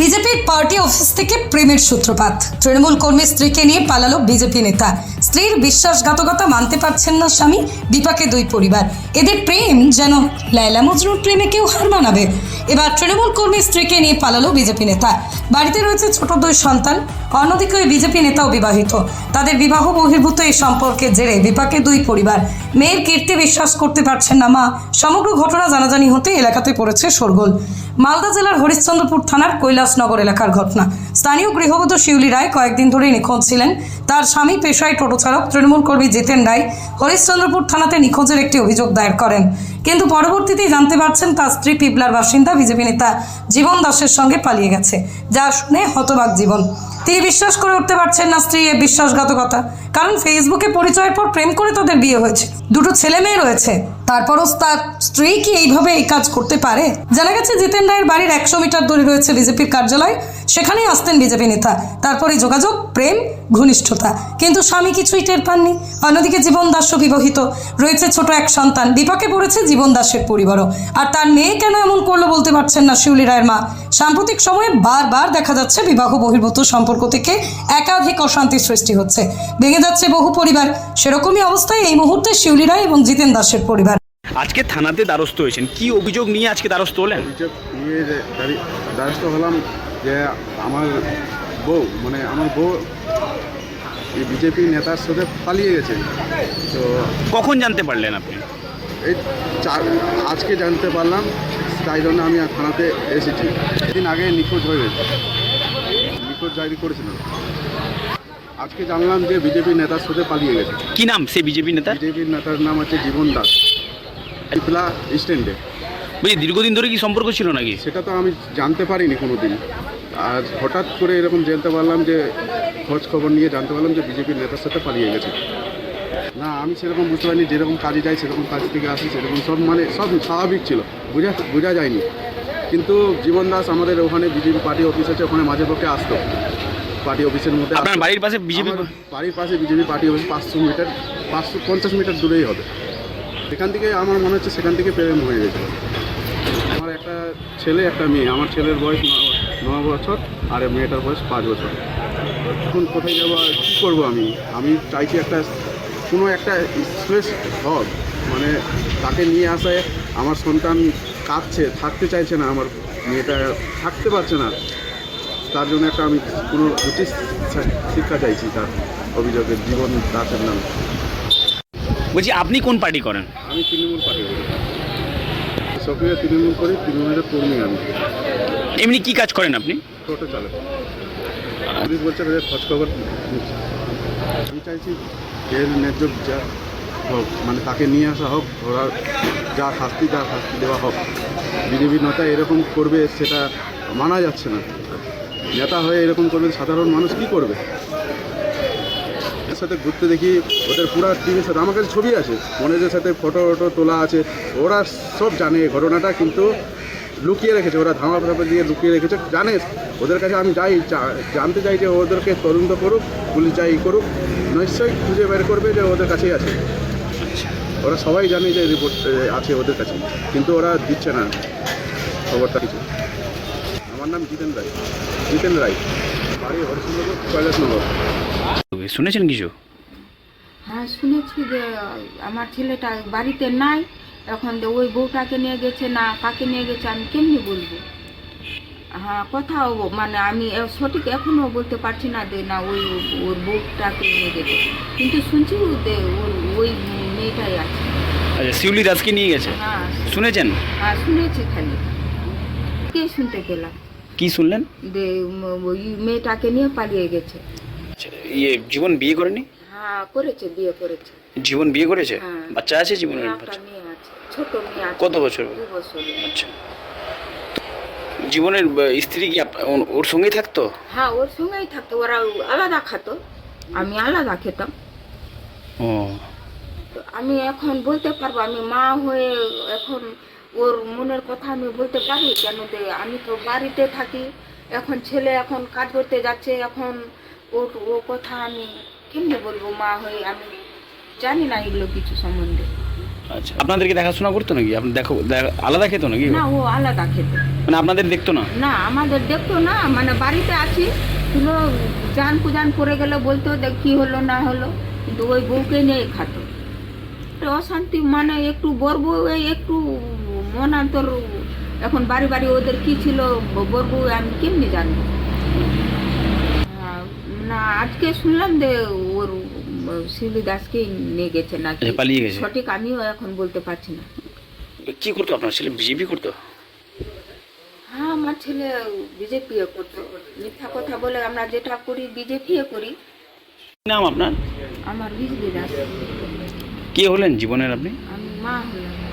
বিজেপির party office থেকে প্রেমের সূত্রপাত। তৃণমূল কর্মীর স্ত্রীকে নিয়ে পালালো বিজেপি নেতা। স্ত্রীর বিশ্বাসঘাতকতা মানতে পারছেন না স্বামী, বিপাকে দুই পরিবার। এদের প্রেম যেন লায়লা মজনুর প্রেমে কেউ হার মানাবে। এবার তৃণমূল কর্মীর স্ত্রীকে নিয়ে পালালো বিজেপি নেতা। বাড়িতে রয়েছে ছোট দুই সন্তান, অন্যদিকে ওই বিজেপি নেতাও বিবাহিত। তাদের বিবাহ বহির্ভূত এই সম্পর্কে জেরে বিপাকে দুই পরিবার। মেয়ের কীর্তি বিশ্বাস করতে পারছেন না মা। সমগ্র ঘটনা জানাজানি হতে এলাকাতে পড়েছে শোরগোল। মালদা জেলার হরিশ্চন্দ্রপুর থানার কৈলাসনগর এলাকার ঘটনা। স্থানীয় গৃহবধূ শিউলি রায় কয়েকদিন ধরেই নিখোঁজ ছিলেন। তার স্বামী পেশায় টোটো চালক তৃণমূল কর্মী জিতেন রায় হরিশ্চন্দ্রপুর থানাতে নিখোঁজের একটি অভিযোগ দায়ের করেন। কিন্তু পরবর্তীতে জানতে পারছেন তার স্ত্রী পিপলার বাসিন্দা বিজেপি নেতা জীবন দাসের সঙ্গে পালিয়ে গেছে। যা শুনে হতবাক জীবন। তিনি বিশ্বাস করে উঠতে পারছেন না স্ত্রী এর বিশ্বাসঘাতকতা। কারণ ফেসবুকে পরিচয়ের পর প্রেম করে তাদের বিয়ে হয়েছে। দুটো ছেলে মেয়ে রয়েছে। তারপরও তার স্ত্রী কি এইভাবে এই কাজ করতে পারে? জানা গেছে জিতেন রায়ের বাড়ির একশো মিটার দূরে রয়েছে বিজেপির কার্যালয়। সেখানেই আসতেন বিজেপি নেতা। তারপরে যোগাযোগ, প্রেম, ঘনিষ্ঠতা। কিন্তু স্বামী কিছুই টের পাননি। অন্যদিকে জীবন দাস বিবাহিত। রয়েছে ছোট এক সন্তান। বিপাকে পড়েছে জীবন দাসের পরিবারও। আর তার মেয়ে কেন এমন করল বলতে পারছেন না শিউলি রায়ের মা। সাম্প্রতিক সময়ে বারবার দেখা যাচ্ছে বিবাহ বহির্ভূত সম্পর্ক থেকে একাধিক অশান্তির সৃষ্টি হচ্ছে। ভেঙে যাচ্ছে বহু পরিবার। সেরকমই অবস্থায় এই মুহূর্তে শিউলি রায় এবং জিতেন দাসের পরিবার। আজকে থানাতে দ্বারস্থ হয়েছেন। কি অভিযোগ নিয়ে আজকে দ্বারস্থ হলেন? দ্বারস্থ হলাম যে আমার বউ মানে আমার বউ এই বিজেপি নেতার সাথে পালিয়ে গেছে। তো কখন জানতে পারলেন আপনি? এই আজকে জানতে পারলাম তাই জন্য আমি থানাতে এসেছি। দিন আগে নিখোঁজ হয়ে গেছে। নিখোঁজ ডায়েরি করেছিল। আজকে জানলাম যে বিজেপি নেতার সাথে পালিয়ে গেছে। কি নাম সে বিজেপি নেতা? বিজেপির নেতার নাম হচ্ছে জীবন দাস। পিপলা স্ট্যান্ডে বলছি দীর্ঘদিন ধরে কি সম্পর্ক ছিল নাকি? সেটা তো আমি জানতে পারিনি কোনো দিন আর হঠাৎ করে এরকম জানতে পারলাম যে খোঁজ খবর নিয়ে জানতে পারলাম যে বিজেপির নেতার সাথে পালিয়ে গেছে। না আমি সেরকম বুঝতে পারিনি যেরকম কাজে যাই সেরকম কাজ থেকে আসি সেরকম সব মানে সব স্বাভাবিক ছিল। বোঝা বোঝা যায়নি। কিন্তু জীবন দাস আমাদের ওখানে বিজেপি পার্টি অফিস আছে ওখানে মাঝে পক্ষে আসতো। পার্টি অফিসের মধ্যে আপনার বাড়ির পাশে বিজেপি বাড়ির পাশে বিজেপি পার্টি অফিস পাঁচশো মিটার পাঁচশো পঞ্চাশ মিটার দূরেই হবে। সেখান থেকে আমার মনে হচ্ছে সেখান থেকে প্রেম হয়ে গেছে। আমার একটা ছেলে একটা মেয়ে। আমার ছেলের বয়স ন- বছর আর মেয়েটার বয়স পাঁচ বছর। এখন কোথায় যাব আর কী করব আমি? আমি চাইছি একটা কোনো একটা স্পেস হব মানে তাকে নিয়ে আসায় আমার সন্তান কাঁদছে থাকতে চাইছে না আমার মেয়েটা থাকতে পারছে না। তার জন্য একটা আমি কোনো শি- শিক্ষা চাইছি তার অভিযোগের জীবন দাসের নামে। বলছি আপনি কোন পার্টি করেন? আমি তৃণমূল পার্টি করি। সক্রিয় তৃণমূল করি তৃণমূলের কর্মী আমি। এমনি কি কাজ করেন আপনি? টোটো চালক। পুলিশ বলছে যে খোঁজ খবর আমি চাইছি এর ন্যায্য যা হোক মানে তাকে নিয়ে আসা হোক, ওরা যা শাস্তি যা শাস্তি দেওয়া হোক। বিজেপি নেতা এরকম করবে, সেটা মানা যাচ্ছে না। নেতা হয়ে এরকম করবে, সাধারণ মানুষ কি করবে? সাথে ঘুরতে দেখি, ওদের পুরা টিমের সাথে, আমার কাছে ছবি আছে মনের সাথে ফটো ফটো তোলা আছে, ওরা সব জানে ঘটনাটা, কিন্তু লুকিয়ে রেখেছে, ওরা ধামা ফাপা দিয়ে লুকিয়ে রেখেছে, জানে। ওদের কাছে আমি যাই জানতে চাই যে ওদেরকে তদন্ত করুক, পুলিশ যাই করুক, নিশ্চয়ই খুঁজে বের করবে যে ওদের কাছেই আছে। ওরা সবাই জানে যে রিপোর্ট আছে ওদের কাছে কিন্তু ওরা দিচ্ছে না খবরটা কিছু। আমার নাম জিতেন রায়। জিতেন রায় বাড়ি হরিশ্চন্দ্রপুর কৈলাসনগর। শুনেছেন কিছু? হ্যাঁ শুনেছি যে আমার ছেলেটা বাড়িতে নাই এখন যে ওই বউটাকে নিয়ে গেছে না কাকে নিয়ে গেছে আমি কেমনি বলব? হ্যাঁ কোথাও মানে আমি সঠিক এখনও বলতে পারছি না যে না ওই ওর বউটাকে নিয়ে গেছে। কিন্তু শুনছি ওই মেয়েটাই আছে। আচ্ছা শিউলি দাসকে নিয়ে গেছে? হ্যাঁ। শুনেছেন? হ্যাঁ শুনেছি খালি। কে শুনতে পেলাম? কি শুনলেন? যে ওই মেয়েটাকে নিয়ে পালিয়ে গেছে। আচ্ছা, ইয়ে জীবন বিয়ে করেনি? হ্যাঁ করেছে বিয়ে করেছে। জীবন বিয়ে করেছে? হ্যাঁ। বাচ্চা আছে জীবনের একটা বাচ্চা? মেয়ে আছে ছোট মেয়ে আছে। কত বছর? দু বছর। আচ্ছা। জীবনের আহ, স্ত্রী কি আপ- ওর- ওর সঙ্গেই থাকতো? হ্যাঁ ওর সঙ্গেই থাকতো। ওরা আলাদা খাতো। আমি আলাদা খেতাম। ও। আমি এখন বলতে পারব আমি মা হয়ে এখন ওর মনের কথা আমি বলতে পারি কেন আমি তো বাড়িতে থাকি এখন ছেলে এখন কাজ করতে যাচ্ছে এখন ওর ও কথা আমি কেমনে বলব মা হয়ে আমি জানি না এগুলো কিছু সম্বন্ধে। আচ্ছা আপনাদেরকে দেখাশোনা করতো নাকি? আপনি দেখো আলাদা খেতো নাকি? না ও আলাদা খেত। মানে আপনাদের দেখতো না? না আমাদের দেখতো না মানে বাড়িতে আছি শুধু জান পুজান করে গেলে বলতো দেখ কী হলো না হলো কিন্তু ওই বউকে নিয়ে খাতো। তো অশান্তি মানে একটু বর বউ এই একটু মনান্তর এখন বাড়ি বাড়ি ওদের কি ছিল বর আমি কেমনি জানব হ্যাঁ, না আজকে শুনলাম যে ওর শিলি দাসকেই নিয়ে গেছে না আচ্ছা, পালিয়ে গেছে। সঠিক আমিও এখন বলতে পারছি না। কি করতো আপনার ছেলে? বিজেপি করতো? হ্যাঁ আমার ছেলে বিজেপি করতো। মিথ্যা কথা বলে আমরা যেটা করি বিজেপি করি। নাম আপনার? আমার বিজলি দাস। কে হলেন জীবনের আপনি? মা হলাম।